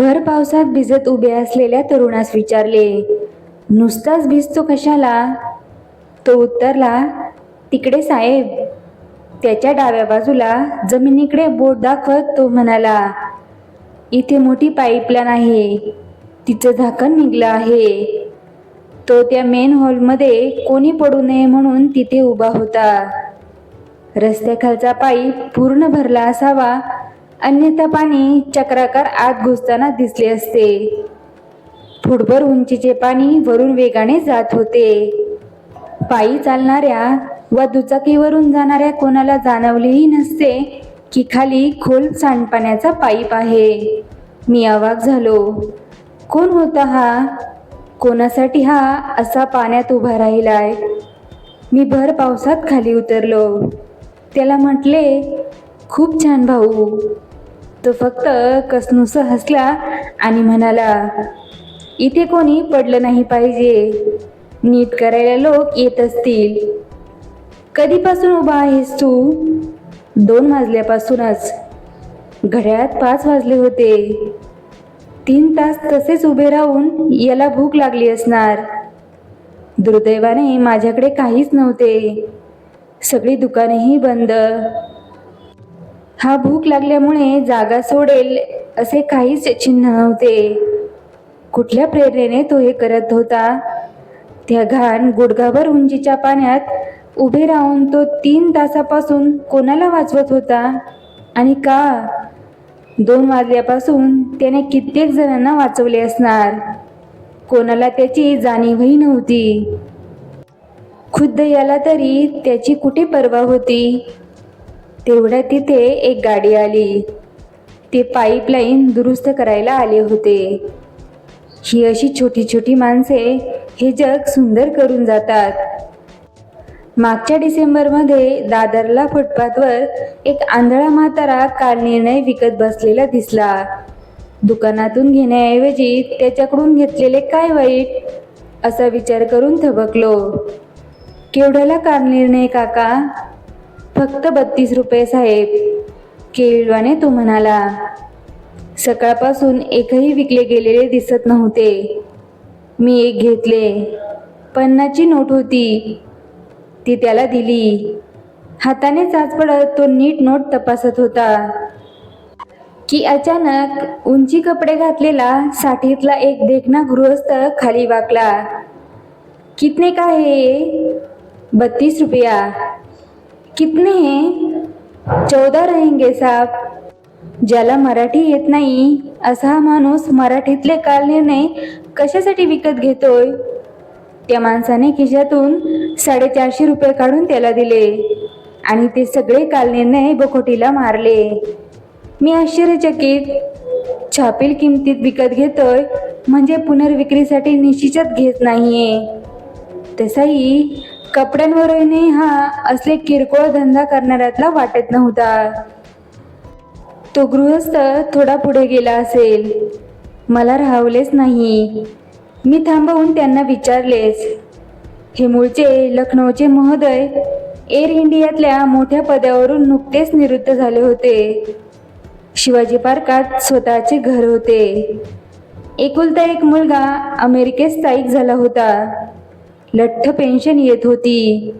भर पावसात भिजत उभे असलेल्या तरुणास विचारले नुसताच भिजतो कशाला? तो उत्तरला तिकडे साहेब त्याच्या डाव्या बाजूला जमिनीकडे बोट दाखवत तो म्हणाला इथे मोठी पाईपलाईन आहे तिचं झाकण निघलं आहे. तो त्या मेन हॉलमध्ये कोणी पडू नये म्हणून तिथे उभा होता. रस्त्याखालचा पाईप पूर्ण भरला असावा अन्यथा पाणी चक्राकार आत घुसताना दिसले असते. फुटभर उंचीचे पाणी वरून वेगाने जात होते. पायी चालणाऱ्या व दुचाकीवरून जाणाऱ्या कोणाला जाणवलेही नसते की खाली खोल सांडपाण्याचा पाईप आहे. मी अवाक झालो. कोण होता हा? कोणासाठी हा असा पाण्यात उभा राहिलाय? मी भर पावसात खाली उतरलो. त्याला म्हटले खूप छान भाऊ. तो फक्त कसनुस हसला आणि म्हणाला इथे कोणी पडलं नाही पाहिजे. नीट करायला लोक येत असतील. कधीपासून उभा आहेस तू? दोन वाजल्यापासूनच. घड्याळात पाच वाजले होते. तीन तास तसेच उभे राहून याला भूक लागली असणार. दुर्दैवाने माझ्याकडे काहीच नव्हते. सगळी दुकानेही बंद. हा भूक लागल्यामुळे जागा सोडेल असे काहीच चिन्ह नव्हते. कुठल्या प्रेरणेने तो हे करत होता? त्या घाण गुडघाभर उंचीच्या पाण्यात उभे राहून तो तीन तासापासून कोणाला वाचवत होता? आणि का? दोन वाजल्यापासून त्याने कित्येक जणांना वाचवले असणार. कोणाला त्याची जाणीवही नव्हती. खुद्द याला तरी त्याची कुठे पर्वा होती? तेवढ्या तिथे एक गाडी आली. ते पाईपलाईन दुरुस्त करायला आले होते. ही अशी छोटी छोटी माणसे हे जग सुंदर करून जातात. मागच्या डिसेंबरमध्ये दादरला फुटपाथवर एक आंधळा म्हातारा काल निर्णय विकत बसलेला दिसला. दुकानातून घेण्याऐवजी त्याच्याकडून घेतलेले काय वाईट? असा विचार करून थबकलो. केवढ्याला कार निर्णय काका? फक्त बत्तीस रुपये साहेब. केळवाने तो म्हणाला सकाळपासून एकही विकले गेलेले दिसत नव्हते. मी एक घेतले. पन्नाची नोट होती. ती त्याला दिली. हाताने चाच पडत तो नीट नोट तपासत होता. की अचानक उंची कपडे घातलेला साठीतला एक देखणा गृहस्थ खाली वाकला. कितने का हे? बत्तीस रुपया. कितने हैं? चौदा रहेंगे साहब। ज्याला मराठी येत नाही. असा हा माणूस मराठीतले काल निर्णय कशासाठी विकत घेतोय? त्या माणसाने खिशातून साडेचारशे रुपये काढून त्याला दिले. आणि ते सगळे काल निर्णय बकोटीला मारले. मी आश्चर्यचकित. छापील किमतीत विकत घेतोय. म्हणजे पुनर्विक्रीसाठी निश्चितच घेत नाहीये. तसाही कपड्यांवरही हा असले किरकोळ धंदा करणाऱ्यातला वाटत नव्हता. तो गृहस्थ थोडा पुढे गेला असेल. मला राहवलेच नाही. मी थांबवून त्यांना विचारलेच. हे मूळचे लखनौचे महोदय एअर इंडियातल्या मोठ्या पदावरून नुकतेच निवृत्त झाले होते. शिवाजी पार्कात स्वतःचे घर होते. एकुलता एक मुलगा अमेरिकेत स्थायिक झाला होता. लठ्ठ पेन्शन येत होती.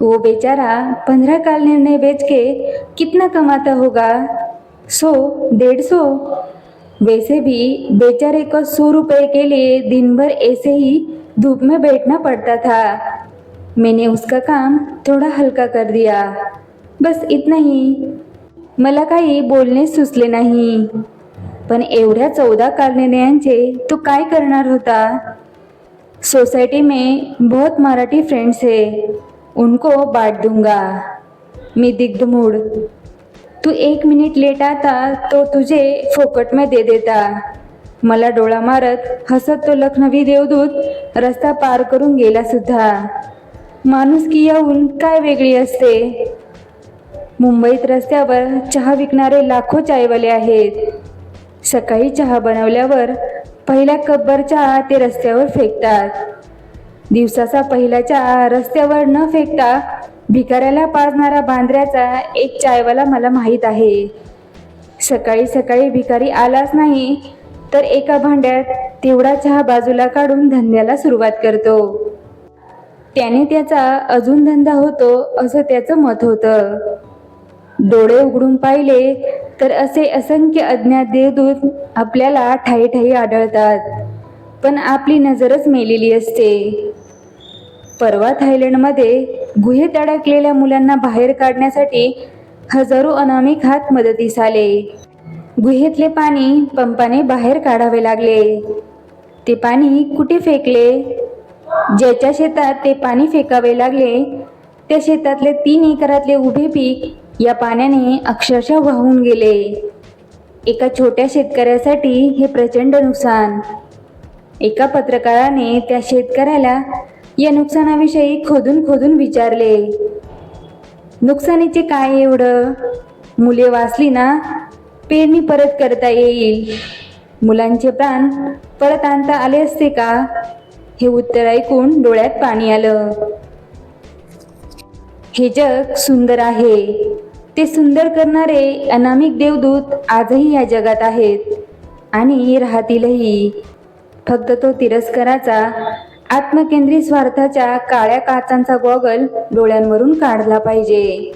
वो बेचारा पंद्रह काल निर्णय बेच के कितना कमाता होगा? सौ डेढ़ सौ. वैसे भी बेचारे को सौ रुपए के लिए दिन भर ऐसे ही धूप में बैठना पड़ता था। मैंने उसका काम थोड़ा हल्का कर दिया। बस इतना ही। मला काही बोलणे सुचले नाही. पण एवढ्या चौदा कालनिर्णयांचे तो काय करणार होता? सोसाइटी में बहुत मराठी फ्रेंड्स है। उनको बांट दूंगा। मी दिग्ध मूड तू एक मिनिट लेट आता तो तुझे फोकट में दे देता। मला डोळा मारत हसत तो लखनवी देवदूत रस्ता पार करून गेला सुद्धा। माणुसकी येऊन काय वेगळी असते? मुंबईत रस्त्यावर चहा विकणारे लाखो चायवाले आहेत। सकाळी चहा बनवल्यावर पहिल्या कब्बर चहा ते रस्त्यावर फेकतात. दिवसाचा पहिला चहा रस्त्यावर न फेकता भिकाऱ्याला पाजणारा बांद्र्याचा एक चायवाला मला माहीत आहे. सकाळी सकाळी भिकारी आलाच नाही तर एका भांड्यात तेवढा चहा बाजूला काढून धंद्याला सुरुवात करतो. त्याने त्याचा अजून धंदा होतो असं त्याचं मत होतं. डोळे उघडून पाहिले तर असे असंख्य अज्ञात देवदूत आपल्याला ठाई ठाई आढळतात. पण आपली नजरच मेलेली असते. परवा थायलंडमध्ये गुहेत अडकलेल्या मुलांना बाहेर काढण्यासाठी हजारो अनामिक हात मदतीस आले. गुहेतले पाणी पंपाने बाहेर काढावे लागले. ते पाणी कुठे फेकले? ज्याच्या शेतात ते पाणी फेकावे लागले त्या शेतातले तीन एकरातले उभे पीक या पाण्याने अक्षरशः वाहून गेले. एका छोट्या शेतकऱ्यासाठी हे प्रचंड नुकसान. एका पत्रकाराने त्या शेतकऱ्याला या नुकसानाविषयी खोदून खोदून विचारले. नुकसानीचे काय एवढं? मुले वाचली ना पेरणी परत करता येईल. मुलांचे प्राण परत आणता आले असते का? हे उत्तर ऐकून डोळ्यात पाणी आलं. हे जग सुंदर आहे. ते सुंदर करणारे अनामिक देवदूत आजही या जगात आहेत. आणि राहतीलही. फक्त तो तिरस्काराचा आत्मकेंद्रित स्वार्थाच्या काळ्या काचांचा गॉगल डोळ्यांवरून काढला पाहिजे.